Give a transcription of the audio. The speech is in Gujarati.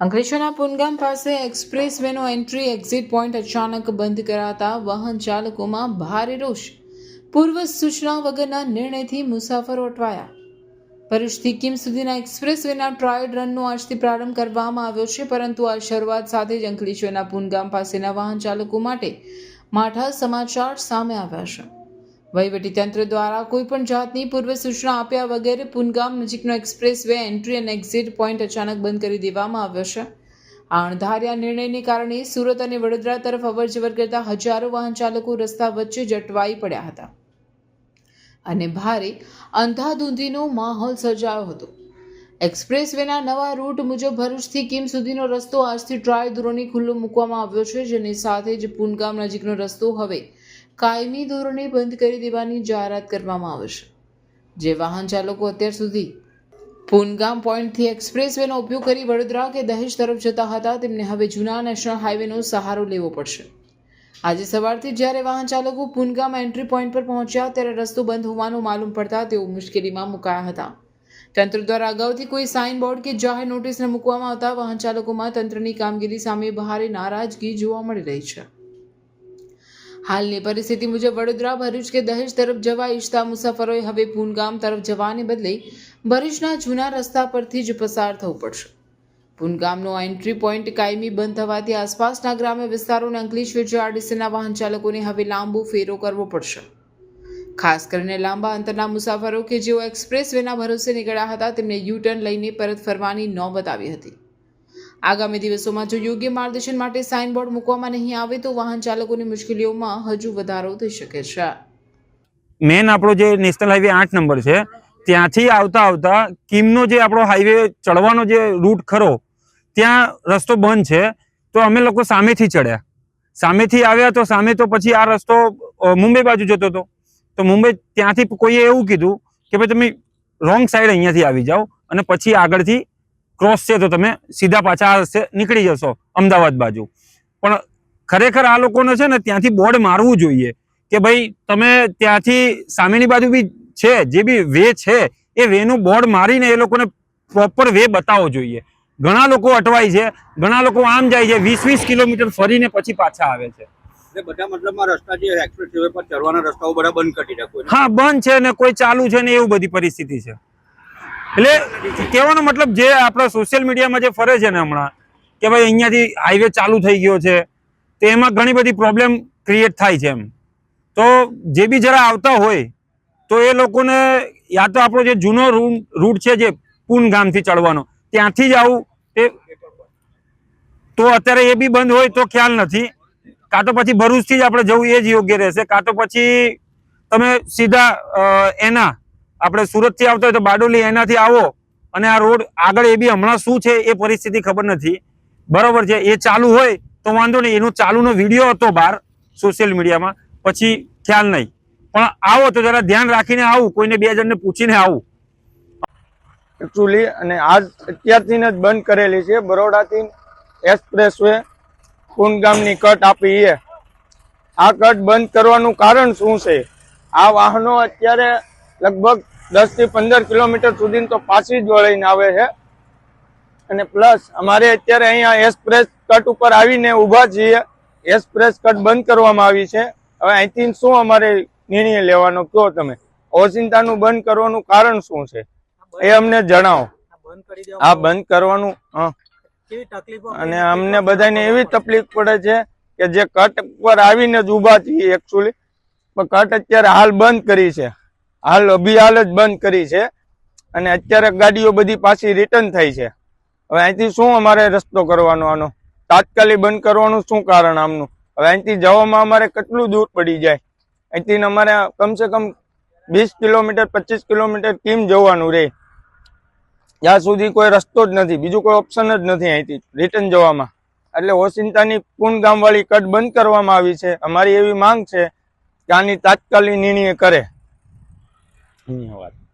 અંકલેશ્વરના પુનગામ પાસે એક્સપ્રેસ વેનો એન્ટ્રી એક્ઝિટ પોઈન્ટ અચાનક બંધ કરાતા વાહન ચાલકોમાં ભારે રોષ. પૂર્વ સૂચના વગરના નિર્ણયથી મુસાફરો અટવાયા. ભરૂચથી કિમ સુધીના એક્સપ્રેસ વેના ટ્રાયલ રનનો આજથી પ્રારંભ કરવામાં આવ્યો છે, પરંતુ આ શરૂઆત સાથે જ અંકલેશ્વરના પુનગામ પાસેના વાહન ચાલકો માટે માઠા સમાચાર સામે આવ્યા છે. વહીવટીતંત્ર દ્વારા કોઈપણ જાતની પૂર્વ સૂચના આપ્યા વગર પુનગામ નજીકનો એક્સપ્રેસ વે એન્ટ્રી અને એક્ઝિટ પોઈન્ટ અચાનક બંધ કરી દેવામાં આવ્યો છે. આ અણધાર્યા નિર્ણયને કારણે સુરત અને વડોદરા તરફ અવરજવર કરતા હજારો વાહન ચાલકો રસ્તા વચ્ચે જટવાઈ પડ્યા હતા. અને ભારે અંધાધૂંધીનો માહોલ સર્જાયો હતો. એક્સપ્રેસ વેના નવા રૂટ મુજબ ભરૂચથી કિમ સુધીનો રસ્તો આજથી ટ્રાય ધોરણે ખુલ્લો મૂકવામાં આવ્યો છે, જેની સાથે જ પુનગામ નજીકનો રસ્તો હવે કાયમી ધોરણે બંધ કરી દેવાની જાહેરાત કરવામાં આવશે જે વાહન ચાલકો અત્યાર સુધી પુનગામ પોઈન્ટથી એક્સપ્રેસ વેનો ઉપયોગ કરી વડોદરા કે દહેજ તરફ જતા હતા, તેમને હવે જૂના નેશનલ હાઈવેનો સહારો લેવો પડશે. આજે સવારથી જ્યારે વાહન ચાલકો પુનગામ એન્ટ્રી પોઈન્ટ પર પહોંચ્યા, ત્યારે રસ્તો બંધ હોવાનું માલુમ પડતા તેઓ મુશ્કેલીમાં મુકાયા હતા. તંત્ર દ્વારા અગાઉથી કોઈ સાઇન બોર્ડ કે જાહેર નોટિસ ન મૂકવામાં આવતા વાહન ચાલકોમાં તંત્રની કામગીરી સામે ભારે નારાજગી જોવા મળી રહી છે. હાલની પરિસ્થિતિ મુજબ વડોદરા, ભરૂચ કે દહેજ તરફ જવા ઈચ્છતા મુસાફરોએ હવે પૂનગામ તરફ જવાને બદલે ભરૂચના જૂના રસ્તા પરથી જ પસાર થવું પડશે. પૂનગામનો એન્ટ્રી પોઈન્ટ કાયમી બંધ થવાથી આસપાસના ગ્રામ્ય વિસ્તારોને અંકલેશ્વર જીઆરડીસીના વાહન ચાલકોને હવે લાંબો ફેરો કરવો પડશે. ખાસ કરીને લાંબા અંતરના મુસાફરો કે જેઓ એક્સપ્રેસ વેના ભરોસે નીકળ્યા હતા, તેમને યુ ટર્ન લઈને પરત ફરવાની નોબત આવી હતી. આગામી દિવસોમાં જો યોગ્ય માર્ગદર્શન માટે સાઇન બોર્ડ મૂકવામાં નહીં આવે તો વાહન ચાલકોની મુશ્કેલીઓમાં હજુ વધારો થઈ શકે છે. મેન આપણો જે નેશનલ હાઈવે આઠ નંબર છે, ત્યાંથી આવતા આવતા કિમનો જે આપણો હાઈવે ચડવાનો જે રૂટ ખરો, ત્યાં રસ્તો બંધ છે, તો અમે લોકો સામેથી ચડ્યા. સામેથી આવ્યા તો સામે તો પછી આ રસ્તો મુંબઈ બાજુ જતો હતો. તો મુંબઈ ત્યાંથી કોઈએ એવું કીધું કે ભાઈ તમે રોંગ સાઈડ અહીંયાથી આવી જાઓ અને પછી આગળથી ક્રોસ છે તો તમે સીધા પાછા રસ્તે નીકળી જશો અમદાવાદ બાજુ. પણ ખરેખર આ લોકોને છે ને ત્યાંથી બોર્ડ મારવું જોઈએ કે ભાઈ તમે ત્યાંથી સામેની બાજુ બી છે જે બી વે છે એ વેનું બોર્ડ મારીને એ લોકોને પ્રોપર વે બતાવવો જોઈએ. ઘણા લોકો અટવાય છે ઘણા લોકો આમ જાય છે વીસ વીસ કિલોમીટર ફરીને પછી પાછા આવે છે. બધા મતલબમાં રસ્તા જે એક્સપ્રેસ હાઈવે પર ચડવાના રસ્તાઓ બધા બંધ કરી નાખ્યો હા બંધ છે ને કોઈ ચાલુ છે ને એવું બધી પરિસ્થિતિ છે. એટલે કહેવાનો મતલબ જે આપણા સોશિયલ મીડિયામાં જે ફરે છે ને હમણાં, કે ભાઈ અહીંયાથી હાઈવે ચાલુ થઈ ગયો છે, તો એમાં ઘણી બધી પ્રોબ્લેમ ક્રિએટ થાય છે એમ. તો જે બી જરા આવતા હોય, તો એ લોકોને યા તો આપણો જે જૂનો રૂટ છે જે પૂન ગામથી ચડવાનો, ત્યાંથી જ આવું, તે તો અત્યારે એ બી બંધ હોય તો ખ્યાલ નથી. કાં તો પછી ભરૂચથી જ આપણે જવું એ જ યોગ્ય રહેશે, કાં તો પછી તમે સીધા એના આપણે સુરતથી આવતા હોય તો બારડોલી એનાથી આવો. અને આ રોડ આગળ એ બી હમણાં શું છે એ પરિસ્થિતિ ખબર નથી. બરાબર છે, એ ચાલુ હોય તો વાંધો નહીં. એનો ચાલુનો વીડિયો હતો બહાર સોશિયલ મીડિયામાં. પછી ખ્યાલ નહીં. પણ આવો તો જરા ધ્યાન રાખીને આવું. કોઈને બે જણને પૂછીને આવું. એકચ્યુઅલી અને આજ અત્યારથી જ બંધ કરેલી છે. બરોડાથી એક્સપ્રેસ વે કુંડગામની કટ આપી એ આ કટ બંધ કરવાનું કારણ શું છે? આ વાહનો અત્યારે લગભગ દસથી પંદર કિલોમીટર સુધી તો પાછી જ વળીને આવે છે. અને પ્લસ અમારે અત્યારે અહીંયા એક્સપ્રેસ કટ ઉપર આવીને ઊભા છીએ. એક્સપ્રેસ કટ બંધ કરવામાં આવી છે. હવે અહીંથી શું અમારે નિર્ણય લેવાનો? કયો તમે. ઓચિંતાનું બંધ કરવાનું કારણ શું છે? એ અમને જણાવો. આ બંધ કરવાનું, હા. અને અમને બધાને એવી તકલીફ પડે છે કે જે કટ પર આવીને જ ઊભા છીએ એકચ્યુઅલી પણ કટ અત્યારે હાલ બંધ કરી છે. હાલ અભિહાલ જ બંધ કરી છે અને અત્યારે ગાડીઓ બધી પાછી રિટર્ન થઈ છે. હવે અહીંથી શું અમારે રસ્તો કરવાનો આનો? તાત્કાલિક બંધ કરવાનું શું કારણ આમનું? હવે અહીંથી જવામાં અમારે કેટલું દૂર પડી જાય? અહીંથી અમારે કમસે કમ વીસ કિલોમીટર, પચીસ કિલોમીટર કેમ જવાનું રહે જ્યાં સુધી કોઈ રસ્તો જ નથી, બીજું કોઈ ઓપ્શન જ નથી અહીંથી રિટર્ન જવામાં. એટલે ઓશિંતાની પૂન ગામવાળી કટ બંધ કરવામાં આવી છે. અમારી એવી માંગ છે કે આની તાત્કાલિક નિર્ણય કરે. ধন্যবাদ